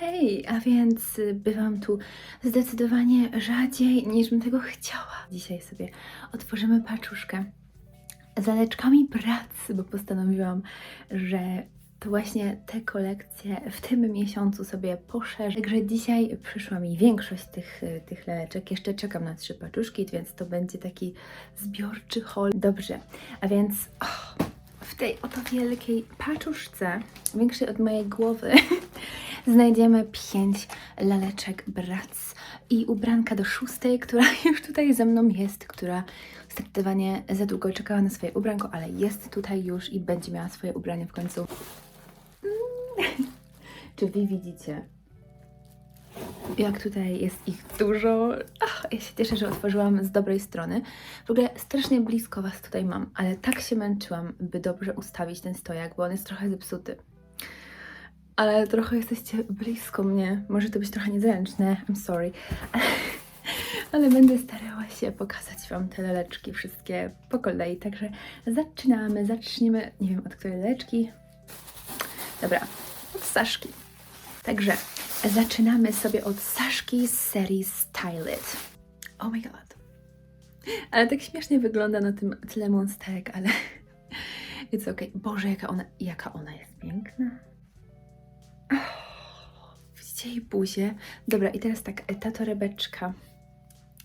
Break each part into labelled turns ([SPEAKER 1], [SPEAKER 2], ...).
[SPEAKER 1] Hej, a więc y, bywam tu zdecydowanie rzadziej niż bym tego chciała. Dzisiaj sobie otworzymy paczuszkę z laleczkami pracy, bo postanowiłam, że to właśnie te kolekcje w tym miesiącu sobie poszerzę. Także dzisiaj przyszła mi większość tych, y, tych laleczek. Jeszcze czekam na trzy paczuszki, więc to będzie taki zbiorczy haul. Dobrze, a więc och, w tej oto wielkiej paczuszce, większej od mojej głowy, znajdziemy pięć laleczek Bratz i ubranka do szóstej, która już tutaj ze mną jest, która zdecydowanie za długo czekała na swoje ubranko, ale jest tutaj już i będzie miała swoje ubranie w końcu. Czy wy widzicie? Jak tutaj jest ich dużo. Ach, ja się cieszę, że otworzyłam z dobrej strony. W ogóle strasznie blisko Was tutaj mam, ale tak się męczyłam, by dobrze ustawić ten stojak, bo on jest trochę zepsuty. Ale trochę jesteście blisko mnie. Może to być trochę niezręczne, I'm sorry. Ale będę starała się pokazać Wam te leleczki wszystkie po kolei. Także zaczynamy. Zaczniemy, nie wiem od której leleczki. Dobra, od Saszki. Także zaczynamy sobie od Saszki z serii Style. Oh my god. Ale tak śmiesznie wygląda na tym tle monsterek, ale it's okay. Boże, jaka ona, jaka ona jest piękna. Widzicie jej buzię? Dobra, i teraz tak, ta torebeczka.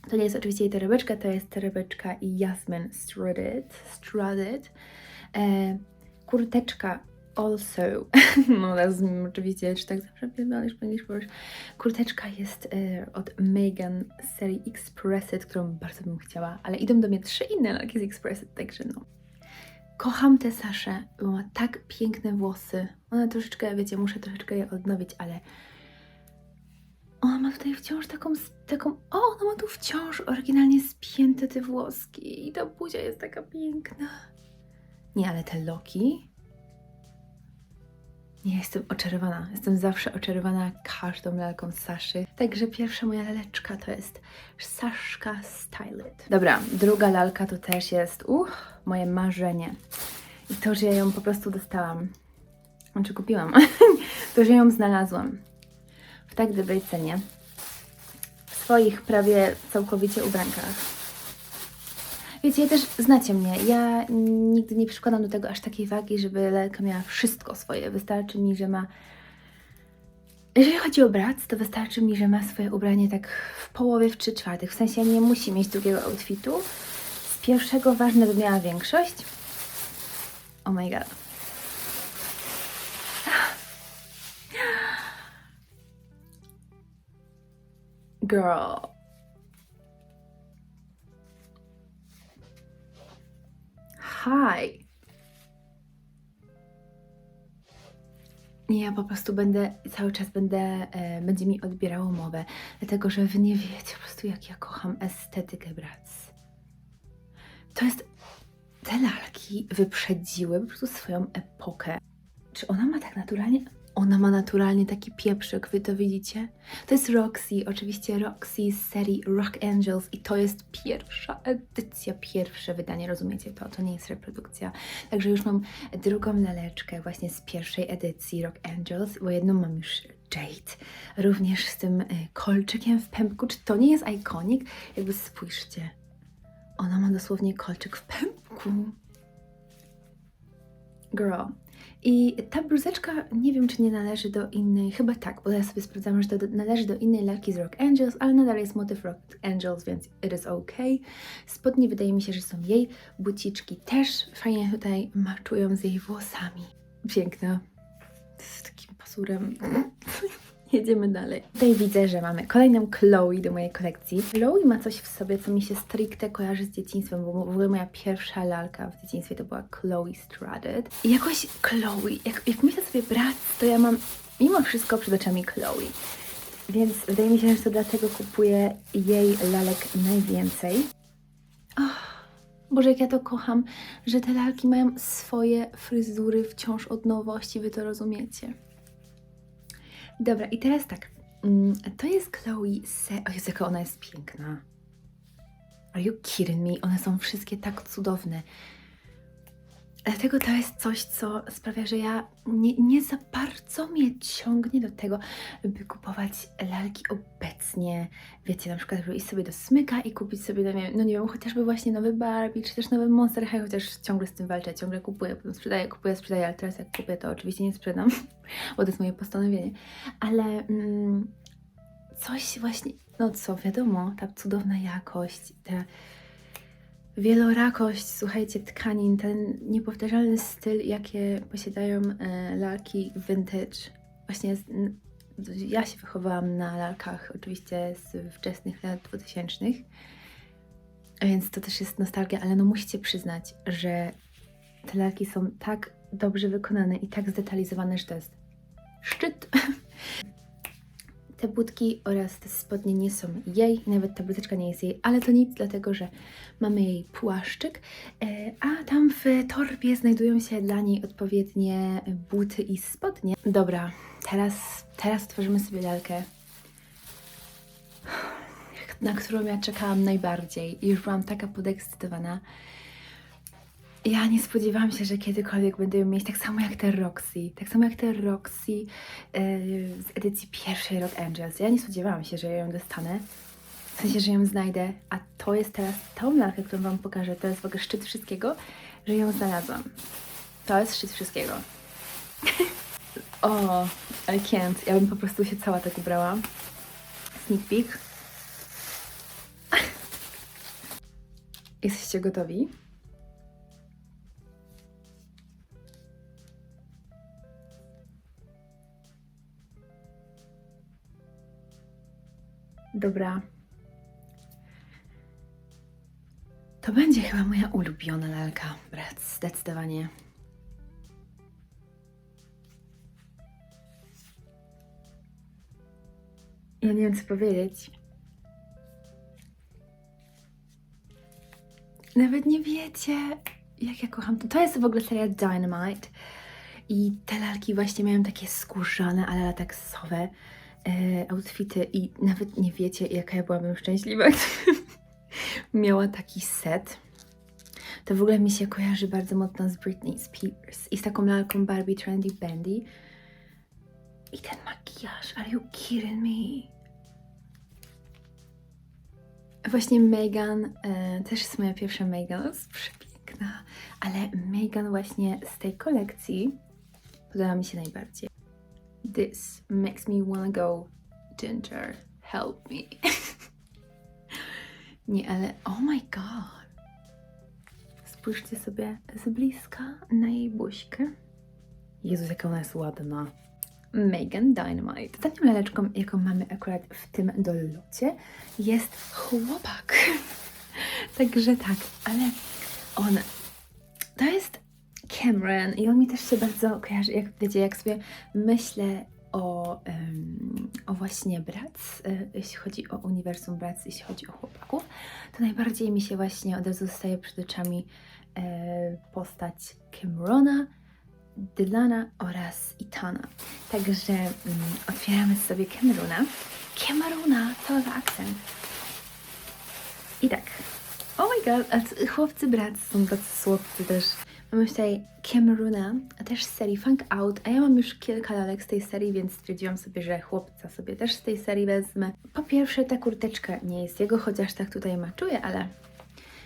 [SPEAKER 1] To nie jest oczywiście jej torebeczka, to jest torebeczka Jasmine Struded. Struded. E, kurteczka also. No teraz oczywiście, czy tak zawsze pierdolisz, będziesz powiesz. Kurteczka jest e, od Megan z serii Expressed, którą bardzo bym chciała, ale idą do mnie trzy inne lalki z Expressed, także no. Kocham tę Saszę, bo ma tak piękne włosy. Ona troszeczkę, wiecie, muszę troszeczkę je odnowić, ale ona ma tutaj wciąż taką, taką, o, ona ma tu wciąż oryginalnie spięte te włoski i ta buzia jest taka piękna. Nie, ale te loki, nie, jestem oczarowana. Jestem zawsze oczarowana każdą lalką Saszy. Także pierwsza moja laleczka to jest Saszka Stylet. Dobra, druga lalka to też jest, uch, moje marzenie. I to, że ja ją po prostu dostałam. Znaczy kupiłam. to, że ją znalazłam. W tak dobrej cenie. W swoich prawie całkowicie ubrankach. Wiecie, ja też znacie mnie. Ja nigdy nie przykładam do tego aż takiej wagi, żeby lalka miała wszystko swoje. Wystarczy mi, że ma. Jeżeli chodzi o brat, to wystarczy mi, że ma swoje ubranie tak w połowie, w trzy czwartych. W sensie nie musi mieć drugiego outfitu. Z pierwszego ważne, by miała większość. Oh my god. Girl. Hi. Ja po prostu będę, cały czas będę, e, będzie mi odbierało mowę, dlatego że wy nie wiecie po prostu, jak ja kocham estetykę Bratz. To jest, te lalki wyprzedziły po prostu swoją epokę. Czy ona ma tak naturalnie, ona ma naturalnie taki pieprzyk, wy to widzicie? To jest Roxy, oczywiście Roxy z serii Rock Angels i to jest pierwsza edycja, pierwsze wydanie, rozumiecie to? To nie jest reprodukcja. Także już mam drugą laleczkę właśnie z pierwszej edycji Rock Angels, bo jedną mam już Jade, również z tym y, kolczykiem w pępku. Czy to nie jest ikonik? Jakby spójrzcie. Ona ma dosłownie kolczyk w pępku. Girl. I ta bluzeczka, nie wiem czy nie należy do innej, chyba tak, bo ja sobie sprawdzam, że to należy do innej lalki z Rock Angels, ale nadal jest motyw Rock Angels, więc it is ok. Spodnie wydaje mi się, że są jej, buciczki też fajnie tutaj maczują z jej włosami. Piękna. Z takim pasurem. Jedziemy dalej. Tutaj widzę, że mamy kolejną Chloe do mojej kolekcji. Chloe ma coś w sobie, co mi się stricte kojarzy z dzieciństwem, bo w ogóle moja pierwsza lalka w dzieciństwie to była Chloe Struded. I jakoś Chloe, jak, jak myślę sobie brat, to ja mam mimo wszystko przed oczami Chloe. Więc wydaje mi się, że to dlatego kupuję jej lalek najwięcej. Oh, Boże, jak ja to kocham, że te lalki mają swoje fryzury wciąż od nowości, wy to rozumiecie. Dobra, i teraz tak. mm, To jest Chloe Se... O Jezu, jaka ona jest piękna. Are you kidding me? One są wszystkie tak cudowne. Dlatego to jest coś, co sprawia, że ja nie, nie za bardzo mnie ciągnie do tego, by kupować lalki obecnie. Wiecie, na przykład, żeby iść sobie do smyka i kupić sobie, no nie, wiem, no nie wiem, chociażby właśnie nowy Barbie, czy też nowy Monster High, chociaż ciągle z tym walczę, ciągle kupuję, potem sprzedaję, kupuję, sprzedaję, ale teraz jak kupię, to oczywiście nie sprzedam, bo to jest moje postanowienie. Ale mm, coś właśnie, no co, wiadomo, ta cudowna jakość, ta wielorakość, słuchajcie, tkanin, ten niepowtarzalny styl, jakie posiadają e, lalki vintage. Właśnie z, ja się wychowałam na lalkach oczywiście z wczesnych lat 2000, a więc to też jest nostalgia, ale no musicie przyznać, że te lalki są tak dobrze wykonane i tak zdetalizowane, że to jest szczyt. Te budki oraz te spodnie nie są jej, nawet ta bluzeczka nie jest jej, ale to nic, dlatego że mamy jej płaszczyk, e, a tam w torbie znajdują się dla niej odpowiednie buty i spodnie. Dobra, teraz, teraz tworzymy sobie lalkę, na którą ja czekałam najbardziej już byłam taka podekscytowana. Ja nie spodziewałam się, że kiedykolwiek będę ją mieć tak samo jak te Roxy. Tak samo jak te Roxy yy, z edycji pierwszej Rock Angels. Ja nie spodziewałam się, że ją dostanę. W sensie, że ją znajdę. A to jest teraz tą lalkę, którą Wam pokażę. To jest w ogóle szczyt wszystkiego, że ją znalazłam. To jest szczyt wszystkiego. o, I can't. Ja bym po prostu się cała tak ubrała. Sneak peek. Jesteście gotowi? Dobra. To będzie chyba moja ulubiona lalka, brat, zdecydowanie. Ja nie wiem, co powiedzieć. Nawet nie wiecie, jak ja kocham to. To jest w ogóle seria Dynamite. I te lalki właśnie miałem takie skórzane, ale e, outfity i nawet nie wiecie, jaka ja byłabym szczęśliwa, gdybym miała taki set. To w ogóle mi się kojarzy bardzo mocno z Britney Spears i z taką lalką Barbie Trendy Bandy. I ten makijaż, are you kidding me? Właśnie Megan, e, też jest moja pierwsza Megan, jest przepiękna, ale Megan właśnie z tej kolekcji podoba mi się najbardziej. This makes me wanna go ginger, help me. Nie, ale oh my god. Spójrzcie sobie z bliska na jej buźkę. Jezus, jaka ona jest ładna. Megan Dynamite. Ostatnią laleczką, jaką mamy akurat w tym dolocie, jest chłopak. Także tak, ale on to jest Cameron i on mi też się bardzo kojarzy, jak wiecie, jak sobie myślę o, em, o właśnie Bratz, e, jeśli chodzi o uniwersum Bratz, jeśli chodzi o chłopaków, to najbardziej mi się właśnie od razu zostaje przed oczami e, postać Camerona, Dylana oraz Itana. Także mm, otwieramy sobie Camerona. Camerona, za akcent. I tak. Oh my god, a chłopcy brat są tacy słodcy też. Mamy tutaj Camerona, a też z serii Funk Out, a ja mam już kilka lalek z tej serii, więc stwierdziłam sobie, że chłopca sobie też z tej serii wezmę. Po pierwsze, ta kurteczka nie jest jego, chociaż tak tutaj maczuję, ale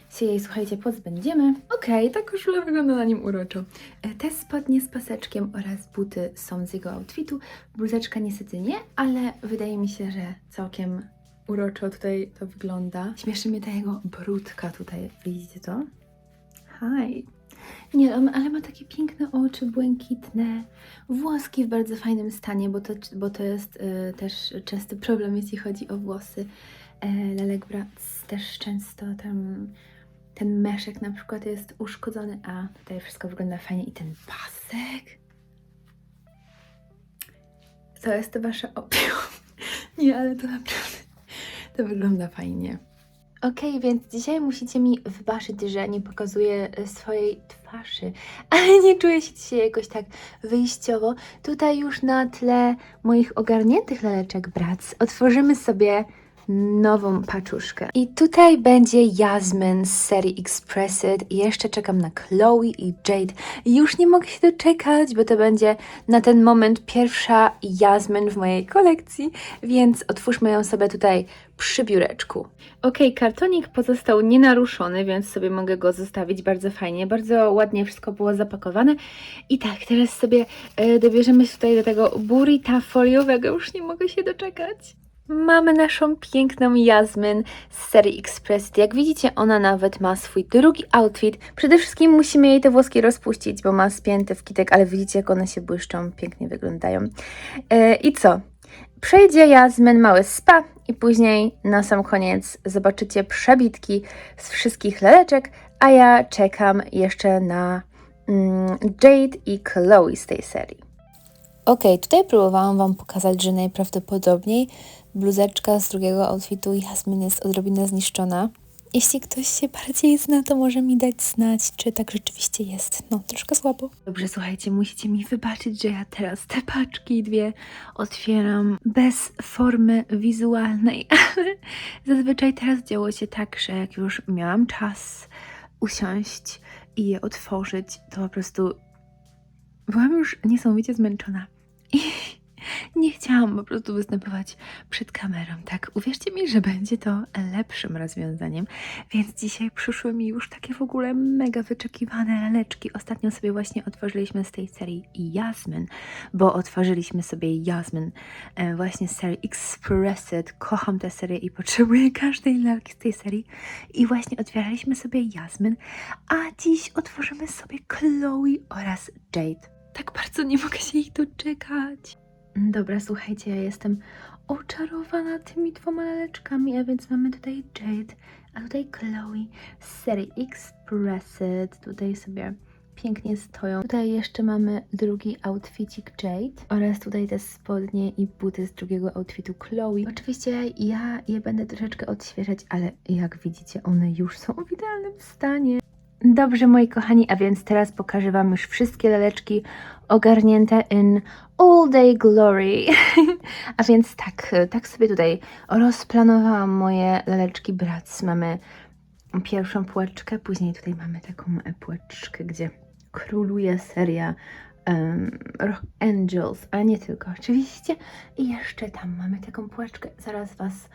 [SPEAKER 1] się jej, słuchajcie, pozbędziemy. Okej, ta koszula wygląda na nim uroczo. E, Te spodnie z paseczkiem oraz buty są z jego outfitu. Bluzeczka niestety nie, ale wydaje mi się, że całkiem uroczo tutaj to wygląda. Śmieszy mnie ta jego brudka tutaj. Widzicie to? Hi. Nie, ale ma takie piękne oczy, błękitne, włoski w bardzo fajnym stanie, bo to, bo to jest e, też częsty problem, jeśli chodzi o włosy. E, Lalek Bratz też często tam ten meszek na przykład jest uszkodzony, a tutaj wszystko wygląda fajnie i ten pasek. To jest to wasza opinia. Nie, ale to naprawdę, to wygląda fajnie. Okej, więc dzisiaj musicie mi wybaczyć, że nie pokazuję e, swojej twarzy, ale nie czuję się dzisiaj jakoś tak wyjściowo. Tutaj już na tle moich ogarniętych laleczek Bratz otworzymy sobie nową paczuszkę. I tutaj będzie Jasmine z serii Expressed jeszcze czekam na Chloe i Jade. Już nie mogę się doczekać, bo to będzie na ten moment pierwsza Jasmine w mojej kolekcji, więc otwórzmy ją sobie tutaj przy biureczku. Ok, kartonik pozostał nienaruszony, więc sobie mogę go zostawić bardzo fajnie. Bardzo ładnie wszystko było zapakowane. I tak, teraz sobie e, dobierzemy się tutaj do tego burrita foliowego. Już nie mogę się doczekać. Mamy naszą piękną Jasmine z serii Express. Jak widzicie, ona nawet ma swój drugi outfit. Przede wszystkim musimy jej te włoski rozpuścić, bo ma spięte w kitek, ale widzicie, jak one się błyszczą, pięknie wyglądają. E, I co? Przejdzie Jasmine mały spa i później na sam koniec zobaczycie przebitki z wszystkich laleczek, a ja czekam jeszcze na mm, Jade i Chloe z tej serii. Ok, tutaj próbowałam Wam pokazać, że najprawdopodobniej bluzeczka z drugiego outfitu Jasmine jest odrobinę zniszczona. Jeśli ktoś się bardziej zna, to może mi dać znać, czy tak rzeczywiście jest. No, troszkę słabo. Dobrze, słuchajcie, musicie mi wybaczyć, że ja teraz te paczki dwie otwieram bez formy wizualnej, ale zazwyczaj teraz działo się tak, że jak już miałam czas usiąść i je otworzyć, to po prostu byłam już niesamowicie zmęczona. I nie chciałam po prostu występować przed kamerą, tak? Uwierzcie mi, że będzie to lepszym rozwiązaniem. Więc dzisiaj przyszły mi już takie w ogóle mega wyczekiwane laleczki. Ostatnio sobie właśnie otworzyliśmy z tej serii Jasmine, bo otworzyliśmy sobie Jasmine e, właśnie z serii Expressed. Kocham tę serię i potrzebuję każdej lalki z tej serii. I właśnie otwieraliśmy sobie Jasmine, a dziś otworzymy sobie Chloe oraz Jade. Tak bardzo nie mogę się ich doczekać. Dobra, słuchajcie, ja jestem oczarowana tymi dwoma laleczkami, a więc mamy tutaj Jade, a tutaj Chloe z serii Expressed. Tutaj sobie pięknie stoją. Tutaj jeszcze mamy drugi outfitik Jade oraz tutaj te spodnie i buty z drugiego outfitu Chloe. Oczywiście ja je będę troszeczkę odświeżać, ale jak widzicie, one już są w idealnym stanie. Dobrze, moi kochani, a więc teraz pokażę Wam już wszystkie laleczki ogarnięte in all day glory. a więc tak, tak sobie tutaj rozplanowałam moje laleczki Bratz. Mamy pierwszą półeczkę, później tutaj mamy taką półeczkę, gdzie króluje seria um, Rock Angels, ale nie tylko oczywiście. I jeszcze tam mamy taką półeczkę, zaraz Was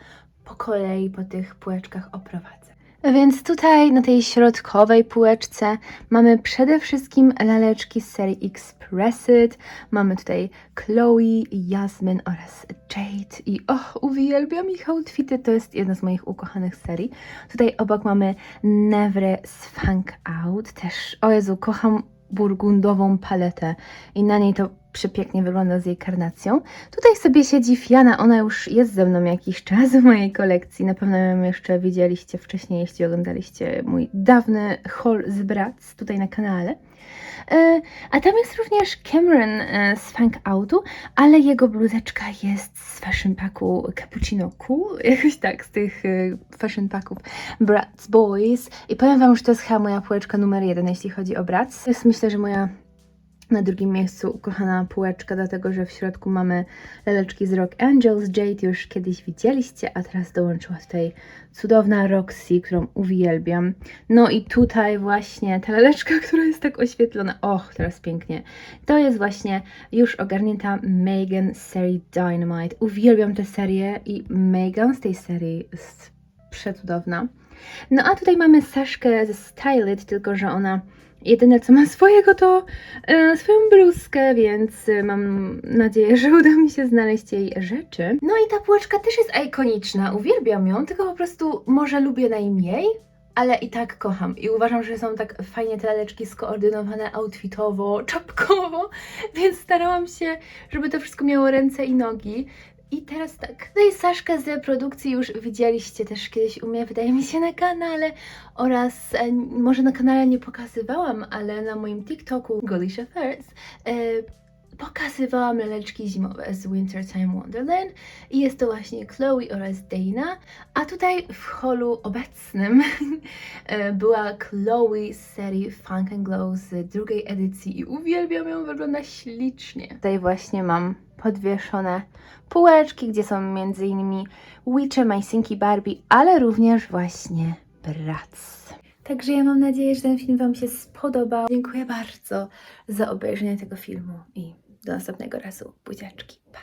[SPEAKER 1] po kolei po tych półeczkach oprowadzę. Więc tutaj na tej środkowej półeczce mamy przede wszystkim laleczki z serii Expressed. Mamy tutaj Chloe, Jasmine oraz Jade. I och, uwielbiam ich outfity, to jest jedna z moich ukochanych serii. Tutaj obok mamy Nevre z Funk Out. Też, o Jezu, kocham burgundową paletę i na niej to przepięknie wygląda z jej karnacją. Tutaj sobie siedzi Fiana, ona już jest ze mną jakiś czas w mojej kolekcji. Na pewno ją jeszcze widzieliście wcześniej, jeśli oglądaliście mój dawny haul z Bratz tutaj na kanale. E, A tam jest również Cameron e, z Funk Outu, ale jego bluzeczka jest z fashion packu Cappuccino Cool, jakoś tak, z tych e, fashion packów Bratz Boys. I powiem Wam, że to jest chyba moja półeczka numer jeden, jeśli chodzi o Bratz. To jest myślę, że moja na drugim miejscu ukochana półeczka, dlatego że w środku mamy laleczki z Rock Angels. Jade już kiedyś widzieliście, a teraz dołączyła tutaj cudowna Roxy, którą uwielbiam. No i tutaj właśnie ta laleczka, która jest tak oświetlona. Och, teraz pięknie. To jest właśnie już ogarnięta Megan z serii Dynamite. Uwielbiam tę serię i Megan z tej serii jest przecudowna. No a tutaj mamy Saszkę ze Style It, tylko że ona Jedyne co ma swojego to e, swoją bluzkę, więc e, mam nadzieję, że uda mi się znaleźć jej rzeczy. No i ta półeczka też jest ikoniczna, uwielbiam ją, tylko po prostu może lubię najmniej, ale i tak kocham. I uważam, że są tak fajnie te laleczki skoordynowane outfitowo, czapkowo, więc starałam się, żeby to wszystko miało ręce i nogi. I teraz tak, tutaj Saszkę z produkcji już widzieliście też kiedyś u mnie, wydaje mi się, na kanale. Oraz e, może na kanale nie pokazywałam, ale na moim TikToku Golish Affairs e, pokazywałam laleczki zimowe z Wintertime Wonderland i jest to właśnie Chloe oraz Dana, a tutaj w holu obecnym e, była Chloe z serii Funk and Glow z drugiej edycji i uwielbiam ją, wygląda ślicznie. Tutaj właśnie mam podwieszone półeczki, gdzie są m.in. Witche, Majsynki, Barbie, ale również właśnie Bratz. Także ja mam nadzieję, że ten film Wam się spodobał. Dziękuję bardzo za obejrzenie tego filmu i do następnego razu. Buziaczki. Pa!